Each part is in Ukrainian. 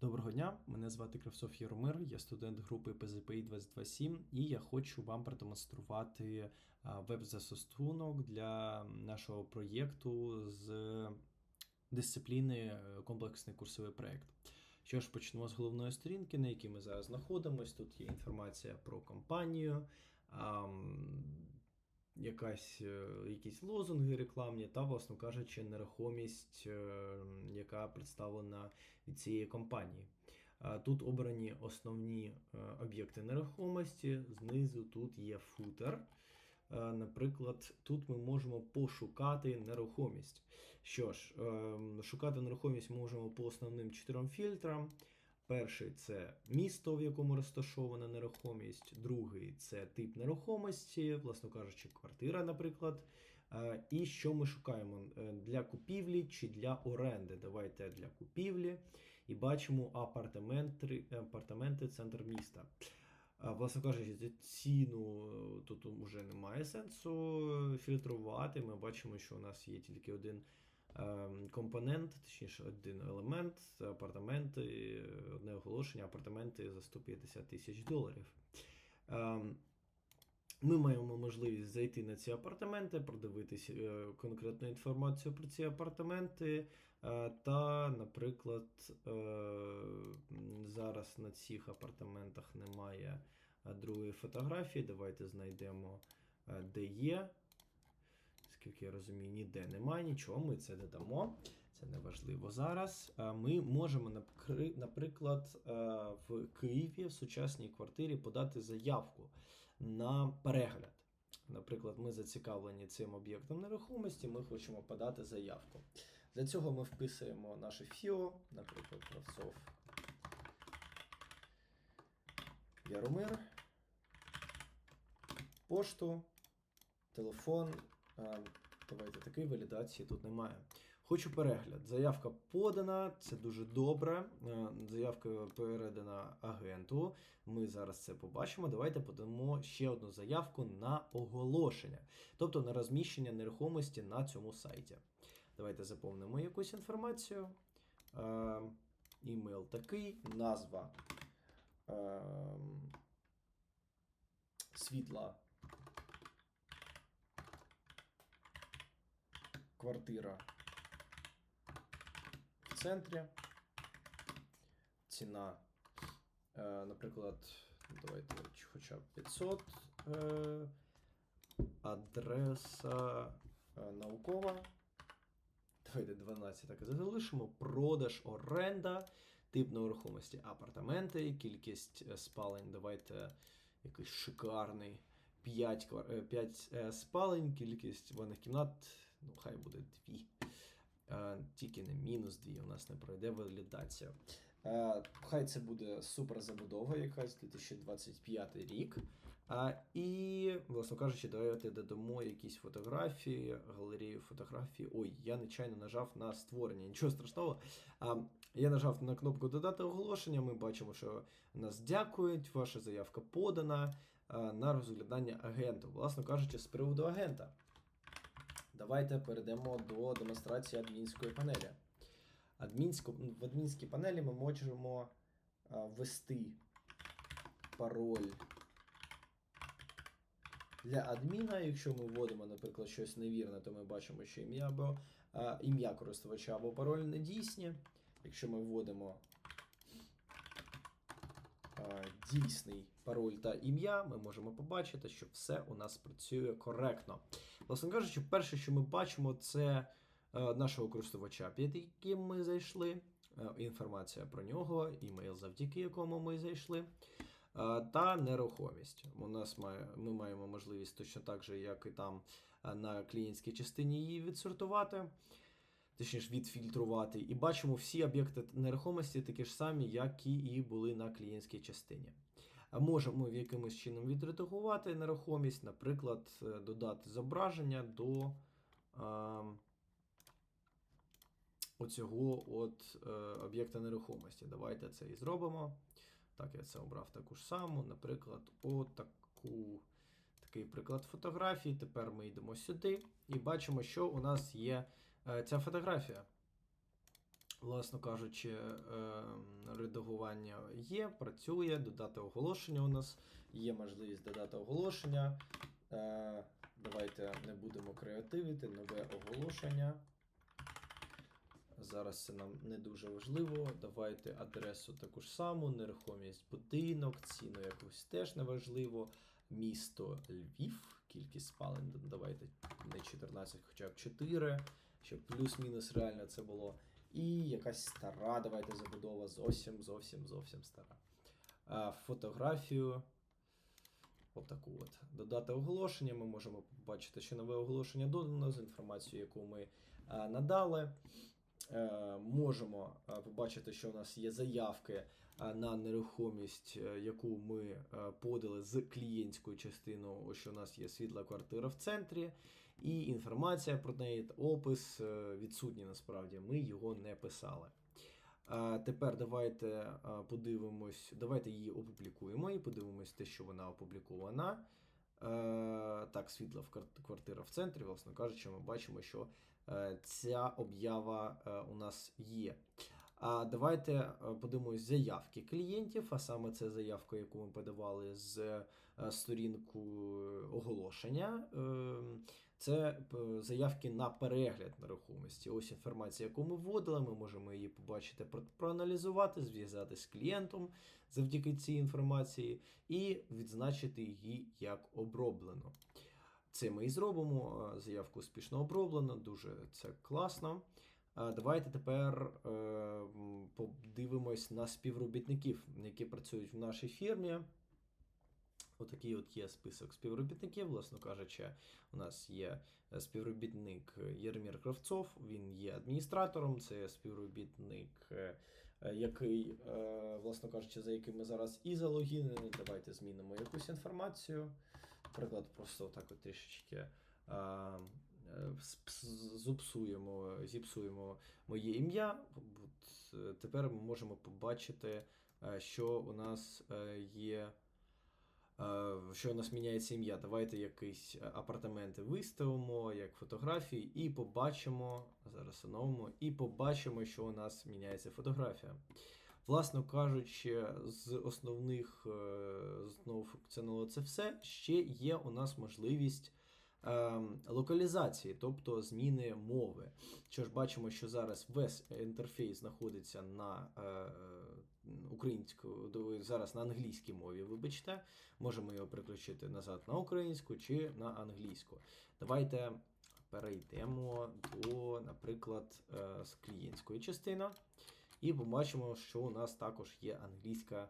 Доброго дня, мене звати Кравцов Яромир, я студент групи ПЗПІ 227 і я хочу вам продемонструвати веб-застосунок для нашого проєкту з дисципліни е, комплексний курсовий проєкт. Що ж, почнемо з головної сторінки, на якій ми зараз знаходимося. Тут є інформація про компанію, якась, е, якісь лозунги рекламні та, власно кажучи, нерухомість, е, яка представлена від цієї компанії. Тут обрані основні е, об'єкти нерухомості. Знизу тут є футер. Наприклад, тут ми можемо пошукати нерухомість. Що ж, е, шукати нерухомість можемо по основним чотирьом фільтрам. Перший це місто, в якому розташована нерухомість. Другий це тип нерухомості, власно кажучи, квартира, наприклад. Е, І що ми шукаємо Е, для купівлі чи для оренди. Давайте для купівлі. І бачимо апартаменти, апартаменти центр міста. А, Власне кажучи, ціну е, тут вже немає сенсу е, фільтрувати. Ми бачимо, що у нас є тільки один е, компонент, точніше, один елемент, апартаменти, одне оголошення, апартаменти за 150 тисяч доларів. Ем, Ми маємо можливість зайти на ці апартаменти, продивитись е, конкретну інформацію про ці апартаменти. е, Та, наприклад, е, зараз на цих апартаментах немає другої фотографії. Давайте знайдемо, де є. Скільки я розумію, ніде немає нічого, ми це додамо. Це не важливо зараз. Е, Ми можемо, наприклад, е, в Києві в сучасній квартирі подати заявку на перегляд. Наприклад, ми зацікавлені цим об'єктом нерухомості, ми хочемо подати заявку. Для цього ми вписуємо наше ФІО, наприклад, Кравцов Яромир, пошту, телефон. Е, Давайте такої валідації тут немає. Хочу перегляд. Заявка подана, це дуже добре. Е, Заявка передана агенту. Ми зараз це побачимо. Давайте подамо ще одну заявку на оголошення, тобто на розміщення нерухомості на цьому сайті. Давайте заповнимо якусь інформацію. Е, Імейл такий, назва е, світла. Квартира в центрі. Ціна, е, наприклад, давайте хоча б 500. Е, адреса е, наукова. Давайте 12 так залишимо. Продаж, оренда, тип нерухомості, апартаменти, кількість спалень. Давайте якийсь шикарний. 5, 5 е, спалень, кількість ванних кімнат, ну, хай буде 2. Е, Тільки не мінус 2, у нас не пройде валідація. Е, Хай це буде супер забудова, якась 2025 рік. А, І, власно кажучи, давайте додамо якісь фотографії, галерею фотографій. Ой, я нечайно нажав на створення, нічого страшного. Я нажав на кнопку Додати оголошення. Ми бачимо, що нас дякують, ваша заявка подана на розглядання агенту. Власно кажучи, з приводу агента. Давайте перейдемо до демонстрації адмінської панелі. Адмінську, в адмінській панелі ми можемо ввести пароль для адміна. Якщо ми вводимо, наприклад, щось невірне, то ми бачимо, що ім'я або ім'я користувача або пароль не дійсні. Якщо ми вводимо дійсний пароль та ім'я, ми можемо побачити, що все у нас працює коректно. Власне кажучи, перше, що ми бачимо, це е, нашого користувача, під яким ми зайшли, е, інформація про нього, імейл, завдяки якому ми зайшли. е, Та нерухомість. У нас має, ми маємо можливість точно так же, як і там на клієнтській частині її відсортувати, точніше відфільтрувати. І бачимо всі об'єкти нерухомості такі ж самі, які і були на клієнтській частині. Можемо в якимось чином відредагувати нерухомість, наприклад, е, додати зображення до е, оцього от, е, об'єкта нерухомості. Давайте це і зробимо. Так, я це обрав таку ж саму, наприклад, отаку. Такий приклад фотографії. Тепер ми йдемо сюди і бачимо, що у нас є е, ця фотографія. Власно кажучи, ем, редагування є, працює, додати оголошення у нас. Є можливість додати оголошення. Е, Давайте не будемо креативити, нове оголошення. Зараз це нам не дуже важливо. Давайте адресу таку ж саму, нерухомість будинок, ціну якусь теж не важливо. Місто Львів, кількість спалень давайте не 14, хоча б 4, щоб плюс-мінус реально це було. І якась стара, давайте забудова зовсім, зовсім, зовсім стара. Фотографію. Отаку от. Додати оголошення. Ми можемо побачити, що нове оголошення додано з інформацією, яку ми надали. Е, можемо побачити, що у нас є заявки на нерухомість, е, яку ми е, подали з клієнтською частиною, що у нас є світла квартира в центрі, і інформація про неї, опис е, відсутній насправді. Ми його не писали. Тепер давайте подивимось, давайте її опублікуємо і подивимось те, що вона опублікована. Так, світла квартира в центрі, власне кажучи, ми бачимо, що ця об'ява у нас є. А давайте е, подивимось заявки клієнтів, а саме це заявка, яку ми подавали з е, сторінку оголошення. Ем, Це е, заявки на перегляд нерухомості. Ось інформація, яку ми вводили. Ми можемо її побачити, проаналізувати, зв'язатися з клієнтом завдяки цій інформації і відзначити її як оброблено. Це ми і зробимо. е, Заявку успішно оброблено, дуже це класно. Давайте тепер е, подивимось на співробітників, які працюють в нашій фірмі. Отакий от є список співробітників, власно кажучи, у нас є е, співробітник Єрмір Кравцов, він є адміністратором, це співробітник, е, який, власно кажучи, за яким ми зараз і залогінені. Давайте змінимо якусь інформацію. Наприклад, просто так от трішечки зупсуємо, зіпсуємо моє ім'я. Е, Тепер ми можемо побачити, е, що у нас е, є. е, Що у нас міняється ім'я? Давайте якісь е, апартаменти виставимо, як фотографії, і побачимо. Зараз оновимо, і побачимо, що у нас міняється фотографія. Власно кажучи, з основних е, з функціоналу це все. Ще є у нас можливість локалізації, тобто зміни мови. Що ж бачимо, що зараз весь інтерфейс знаходиться на е, українську, зараз на англійській мові, вибачте. Можемо його переключити назад на українську чи на англійську. Давайте перейдемо до, наприклад, е, з клієнтської частини. І побачимо, що у нас також є англійська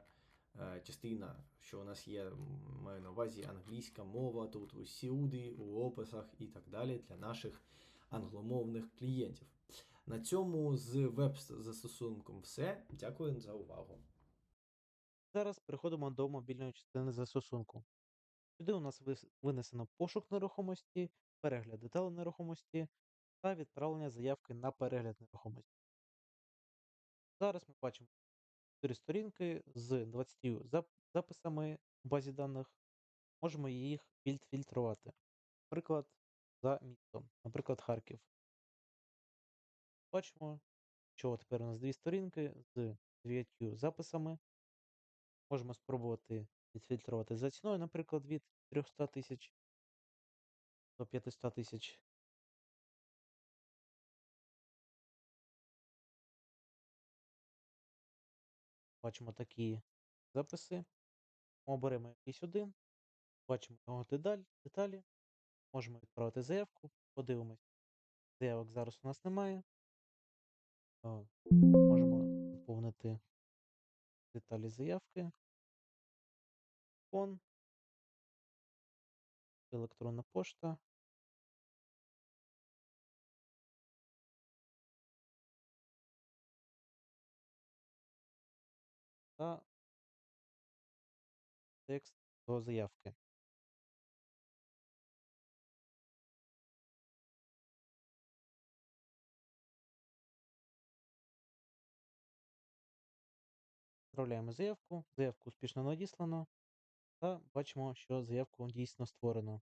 частина, що у нас є, маю на увазі англійська мова тут усюди, у описах і так далі для наших англомовних клієнтів. На цьому з веб-застосунком все. Дякую за увагу. Зараз переходимо до мобільної частини застосунку. Сюди у нас винесено пошук нерухомості, перегляд деталей нерухомості та відправлення заявки на перегляд нерухомості. Зараз ми бачимо 4 сторінки з 20 зап- записами в базі даних. Можемо їх фільт- фільтрувати. Наприклад, за містом, наприклад, Харків. Бачимо, що тепер у нас дві сторінки з 9 записами. Можемо спробувати відфільтрувати за ціною, наприклад, від 300 тисяч до 500 тисяч. Бачимо такі записи. Оберемо якийсь один, бачимо його деталь, деталі. Можемо відправити заявку, подивимось. Заявок зараз у нас немає. О, Можемо заповнити деталі заявки. Фон, електронна пошта. Та текст до заявки. Відправляємо заявку. Заявку успішно надіслано. Та бачимо, що заявку дійсно створено.